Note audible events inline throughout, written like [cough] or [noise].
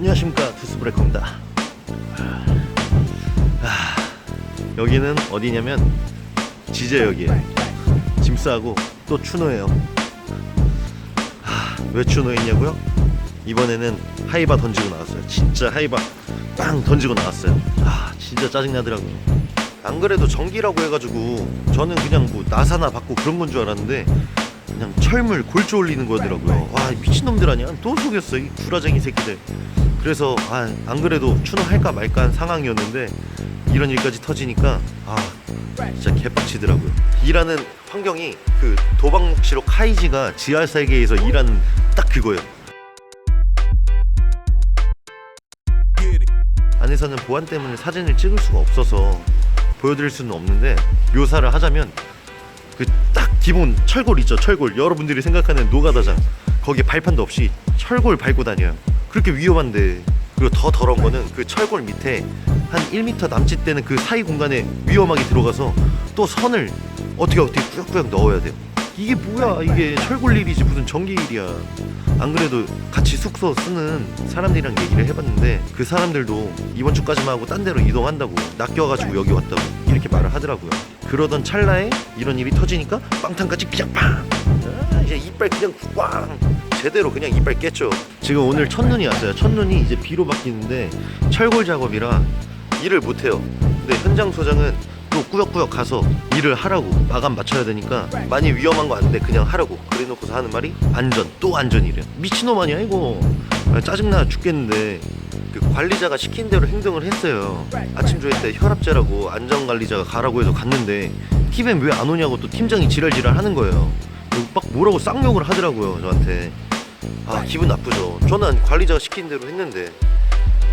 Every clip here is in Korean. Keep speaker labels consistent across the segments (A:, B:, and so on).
A: 안녕하십니까 두스브레커입니다 아, 여기는 어디냐면 지제역이에요 짐 싸고 또 추노예요 아, 왜 추노했냐고요? 이번에는 하이바 던지고 나왔어요 진짜 하이바 빵 던지고 나왔어요 아 진짜 짜증나더라고요 안 그래도 전기라고 해가지고 저는 그냥 뭐 나사나 받고 그런 건 줄 알았는데 그냥 철물 골조 올리는 거더라고요. 와 미친놈들 아니야? 또 속였어 이 구라쟁이 새끼들. 그래서 아, 안 그래도 추노할까 말까 한 상황이었는데 이런 일까지 터지니까 아 진짜 개빡치더라고요. 일하는 환경이 그 도박목시로 카이지가 지하 세계에서 일하는 딱 그거예요. 안에서는 보안 때문에 사진을 찍을 수가 없어서 보여드릴 수는 없는데 묘사를 하자면 그 딱 기본 철골 있죠 철골 여러분들이 생각하는 노가다장 거기에 발판도 없이 철골 밟고 다녀요 그렇게 위험한데 그리고 더 더러운 거는 그 철골 밑에 한 1m 남짓 되는 그 사이 공간에 위험하게 들어가서 또 선을 어떻게 어떻게 꾸역꾸역 넣어야 돼요. 이게 뭐야? 이게 철골 일이지 무슨 전기 일이야. 안 그래도 같이 숙소 쓰는 사람들이랑 얘기를 해봤는데 그 사람들도 이번 주까지만 하고 딴 데로 이동한다고 낚여가지고 여기 왔다고 이렇게 말을 하더라고요. 그러던 찰나에 이런 일이 터지니까 빵탄까지 그냥 팡 아, 이제 이빨 그냥 꽝 제대로 그냥 이빨 깼죠. 지금 오늘 첫눈이 왔어요. 첫눈이 이제 비로 바뀌는데 철골 작업이라 일을 못해요. 근데 현장 소장은 또 꾸역꾸역 가서 일을 하라고 마감 맞춰야 되니까 많이 위험한 거 아닌데 그냥 하라고. 그래놓고서 하는 말이 안전 또 안전이래 미친놈 아니야 이거? 아, 짜증나 죽겠는데. 그 관리자가 시킨 대로 행동을 했어요. 아침 조회 때 혈압제라고 안전관리자가 가라고 해서 갔는데 팀엔 왜 안 오냐고 또 팀장이 지랄지랄 하는 거예요. 막 뭐라고 쌍욕을 하더라고요 저한테 아 기분 나쁘죠 저는 관리자가 시킨 대로 했는데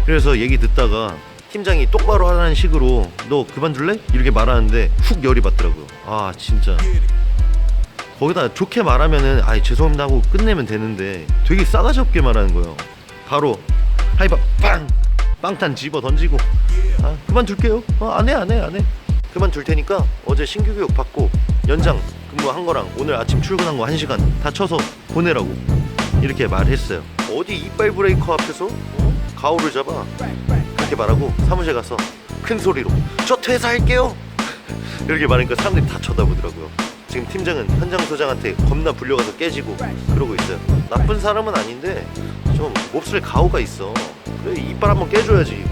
A: 그래서 얘기 듣다가 팀장이 똑바로 하라는 식으로 너 그만둘래? 이렇게 말하는데 훅 열이 받더라고요. 아 진짜 거기다 좋게 말하면은 아 죄송합니다 하고 끝내면 되는데 되게 싸가지 없게 말하는 거예요. 바로 하이바 빵 빵탄 집어 던지고 아 그만둘게요. 어, 안해 안해 안해 그만둘 테니까 어제 신규 교육 받고 연장 근무한 거랑 오늘 아침 출근한 거한 시간 다 쳐서 보내라고 이렇게 말했어요. 어디 이빨 브레이커 앞에서 어? 가오를 잡아. 이렇게 말하고 사무실 가서 큰 소리로 저 퇴사할게요. [laughs] 이렇게 말하니까 사람들이 다 쳐다보더라고요. 지금 팀장은 현장 소장한테 겁나 불려가서 깨지고 그러고 있어요. 나쁜 사람은 아닌데 좀 몹쓸 가오가 있어. 그래 이빨 한번 깨줘야지.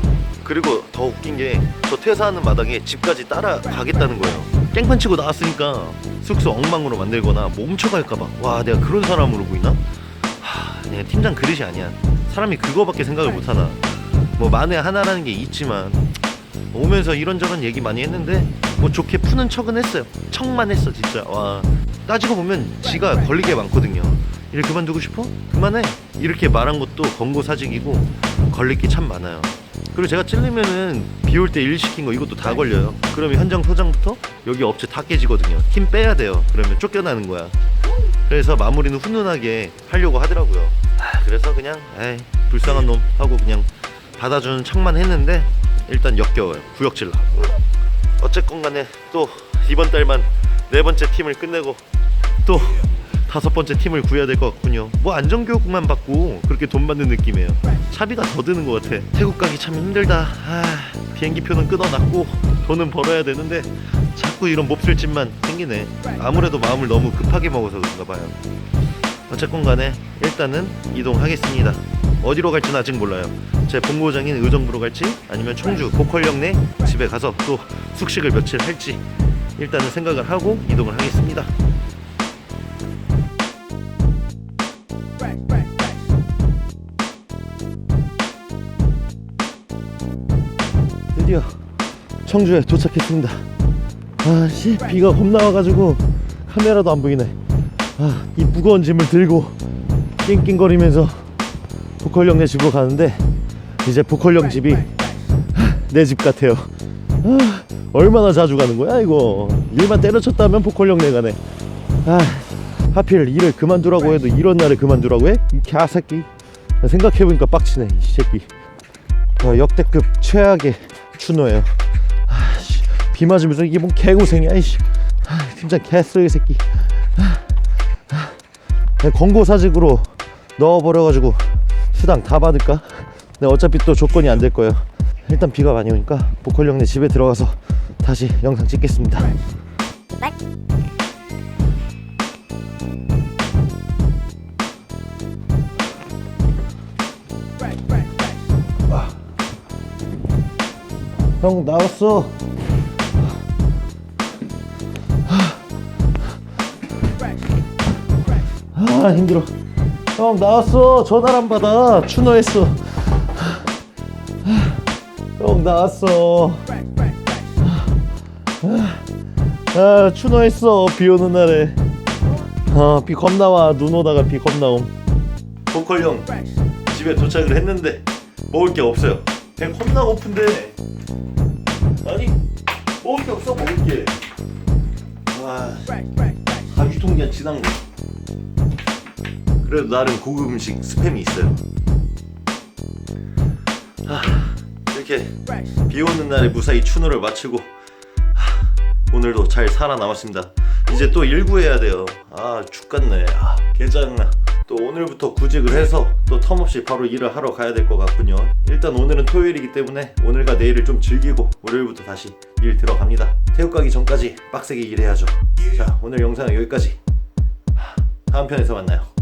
A: 그리고 더 웃긴 게 저 퇴사하는 마당에 집까지 따라가겠다는 거예요. 깽판 치고 나왔으니까 숙소 엉망으로 만들거나 뭐 훔쳐갈까봐 와 내가 그런 사람으로 보이나? 하, 내가 팀장 그릇이 아니야. 사람이 그거밖에 생각을 못 하나. 뭐 만에 하나라는 게 있지만 오면서 이런저런 얘기 많이 했는데 뭐 좋게 푸는 척은 했어요. 척만 했어 진짜. 와. 따지고 보면 지가 걸리게 많거든요. 일 그만두고 싶어? 그만해. 이렇게 말한 것도 권고 사직이고 걸릴 게참 많아요. 그리고 제가 찔리면은 비 올 때 일 시킨 거 이것도 다 걸려요. 그러면 현장 소장부터 여기 업체 다 깨지거든요. 힘 빼야 돼요. 그러면 쫓겨나는 거야. 그래서 마무리는 훈훈하게 하려고 하더라고요. 아, 그래서 그냥 에이 불쌍한 놈 하고 그냥 받아주는 척만 했는데 일단 역겨워요. 구역질 나 어쨌건 간에 또 이번 달만 네 번째 팀을 끝내고 또 다섯 번째 팀을 구해야 될 것 같군요. 뭐 안전교육만 받고 그렇게 돈 받는 느낌이에요. 차비가 더 드는 것 같아. 태국 가기 참 힘들다. 아, 비행기표는 끊어놨고 돈은 벌어야 되는데 자꾸 이런 몹쓸 짓만 생기네. 아무래도 마음을 너무 급하게 먹어서 그런가 봐요 어쨌건 간에 일단은 이동하겠습니다. 어디로 갈지는 아직 몰라요. 제 본고장인 의정부로 갈지 아니면 청주 보컬역 내 집에 가서 또 숙식을 며칠 할지 일단은 생각을 하고 이동을 하겠습니다. 드디어 청주에 도착했습니다. 아씨 비가 겁나 와가지고 카메라도 안 보이네 아, 이 무거운 짐을 들고 낑낑거리면서 보컬형 네 집으로 가는데 이제 보컬형 집이 내 집 같아요. 아, 얼마나 자주 가는 거야 이거? 일만 때려쳤다면 보컬형 내 가네. 아, 하필 일을 그만두라고 해도 이런 날에 그만두라고 해? 이 개새끼. 생각해보니까 빡치네 이 새끼. 어, 역대급 최악의 추노예요. 아, 씨, 비 맞으면서 이게 뭔 개고생이야 이씨. 아, 진짜 개쓰레기 새끼. 내 권고사직으로 넣어버려가지고 수당 다 받을까? 근데 어차피 또 조건이 안 될 거예요. 일단 비가 많이 오니까 보컬 형네 집에 들어가서 다시 영상 찍겠습니다. 형 나왔어. 아 힘들어. 형 나왔어. 전화를 안 받아. 추노했어. 형 나왔어. 아 추노했어. 비 오는 날에. 아비 겁나 와. 눈 오다가 비 겁나 옴. 보컬 형 집에 도착을 했는데 먹을 게 없어요. 배 겁나 고픈데. 아니 먹을 게 없어 먹을 게. 아. 다 유통기한 지난 거. 그래도 나름 고급 음식 스팸이 있어요. 하, 이렇게 비 오는 날에 무사히 추노를 마치고 하, 오늘도 잘 살아남았습니다. 이제 또 일구해야 돼요. 아 죽겠네. 아, 개짱나. 또 오늘부터 구직을 해서 또 텀없이 바로 일을 하러 가야 될 것 같군요. 일단 오늘은 토요일이기 때문에 오늘과 내일을 좀 즐기고 월요일부터 다시 일 들어갑니다. 태국 가기 전까지 빡세게 일해야죠. 자 오늘 영상은 여기까지. 하, 다음 편에서 만나요.